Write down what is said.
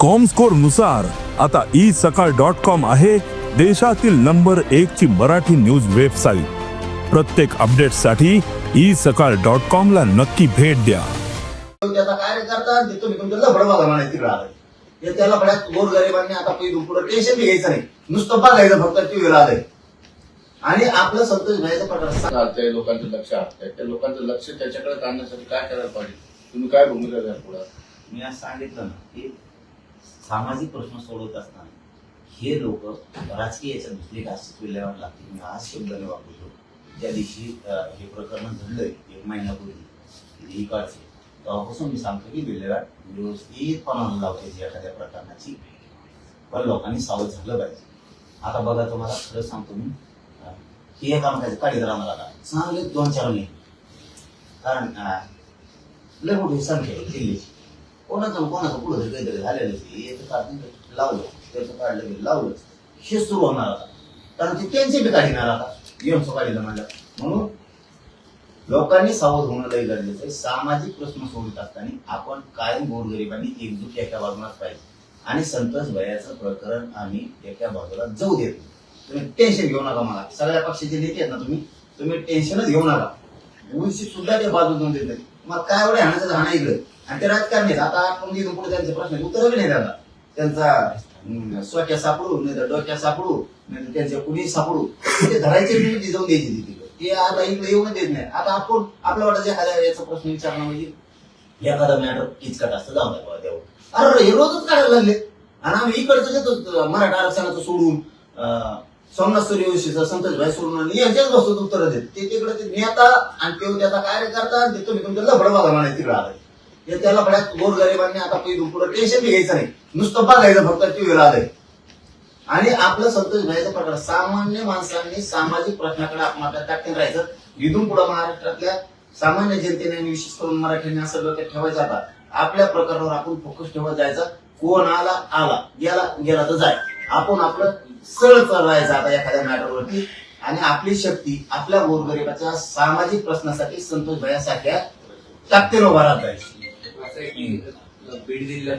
कॉमस्कोरनुसार आता ई सकाळ dot com आहे देशातील नंबर एक ची मराठी न्यूज वेबसाईट प्रत्येक अपडेटसाठी ई सकाळ डॉट कॉम ला नक्की भेट द्या. त्याचा तुमच्या तिकडे त्या लफड्यात गोरगरिबांनी आता पुढे टेन्शन बी घ्यायचं नाही. नुसतं बघायचं फक्त आलंय. आणि आपलं संतोष भाईचा लोकांचं लक्ष त्या लोकांचं लक्ष त्याच्याकडे आणण्यासाठी काय करायला पाहिजे? तुम्ही काय भूमिका द्याल पुढे? मी आज सांगितलं ना की सामाजिक प्रश्न सोडवत असताना हे लोक राजकीयाच्या दुसरी घास विल्हेवाट लागते मी आज शब्दाने वापरतो. ज्या दिवशी हे प्रकरण घडलंय एक महिन्यापूर्वी ही काळची तेव्हापासून मी सांगतो की विल्हेवाट व्यवस्थितपणाने लावते एखाद्या प्रकरणाची. पण लोकांनी सावध झालं पाहिजे. आता बघा तुम्हाला खरं सांगतो मी हे काम करायचं काय काढीत राहणार आता चांगले दोन चार महिने. कारण लय मोठी संख्या आहे दिल्लीची कोणाचं कोणाचं पुढं काहीतरी झालेलं आहे याचं काढून लावलं त्याचं काढलं की लावलं हे सुरू होणार आता. कारण ते त्यांचे बी काढणार आता. गेमचं काढलं म्हणलं. म्हणून लोकांनी सावध होणं लय गरजेचं आहे. सामाजिक प्रश्न सोडत असताना आपण कायम गोरगरिबांनी एकजूट एका बाजूलाच पाहिजे. आणि संतोष भयाचं प्रकरण आम्ही एका बाजूला जाऊ देत तुम्ही टेन्शन घेऊ नका मला. सगळ्या पक्षाचे नेते आहेत ना तुम्ही तुम्ही टेन्शनच घेऊ नका. उंची सुद्धा ते बाजू देऊन देत नाही. मग काय एवढं हाणाचं हाणा इकडं? आणि ते राजकारणी आता आपण इथून पुढे त्यांचे प्रश्न उत्तर नाही त्यांना. त्यांचा हम्म, स्वच्या सापडू नाही तर डोक्या सापडू नाही तर त्यांच्या कुणी सापडू. ते धरायचे मी जाऊन द्यायची तिथे. ते आता इकडे येऊन देत नाही. आता आपण आपल्या वाटत एखाद्या याचा प्रश्न विचारणं म्हणजे एखादा मॅटर किचकट असतं जाऊन द्या अरे हे रोजच काढायला लागले. आणि आम्ही इकडचं घेतो मराठा आरक्षणाचं सोडून अं, सोमनाथ सूर्यवंशीचं संतोष भाई सोडून यांच्याच बसतो उत्तर देत. ते तिकडे ते नेता आणि ते त्याचा कार्य करतात ते तुम्ही तुमच्या लफड बघा म्हणायचं तिकडे आलाय हे त्या लफड्यात गोरगरिबांनी आता पहिलं पुढे टेन्शन बी घ्यायचं नाही. नुसतं बघायचं फक्त टीव्हीला आलंय. आणि आपलं संतोष भाईचा प्रकार सामान्य माणसांनी सामाजिक प्रश्नाकडे आपण आपल्या ताकदीने राहायचं. इथून पुढे महाराष्ट्रातल्या सामान्य जनतेने आणि विशेष करून मराठ्यांनी असं डोक्यात ठेवायचं आता. आपल्या प्रकारावर आपण फोकस ठेवत जायचा. कोण आला आला. गेला गेला तर जाय. आपण आपलं सळ चालवायला राहायचं आता एखाद्या मॅटरवरती. आणि आपली शक्ती आपल्या गोरगरिबाच्या सामाजिक प्रश्नासाठी संतोष भयासारख्या ताकदीने उभा राहत जायची आहे बीड जिल्ह्यात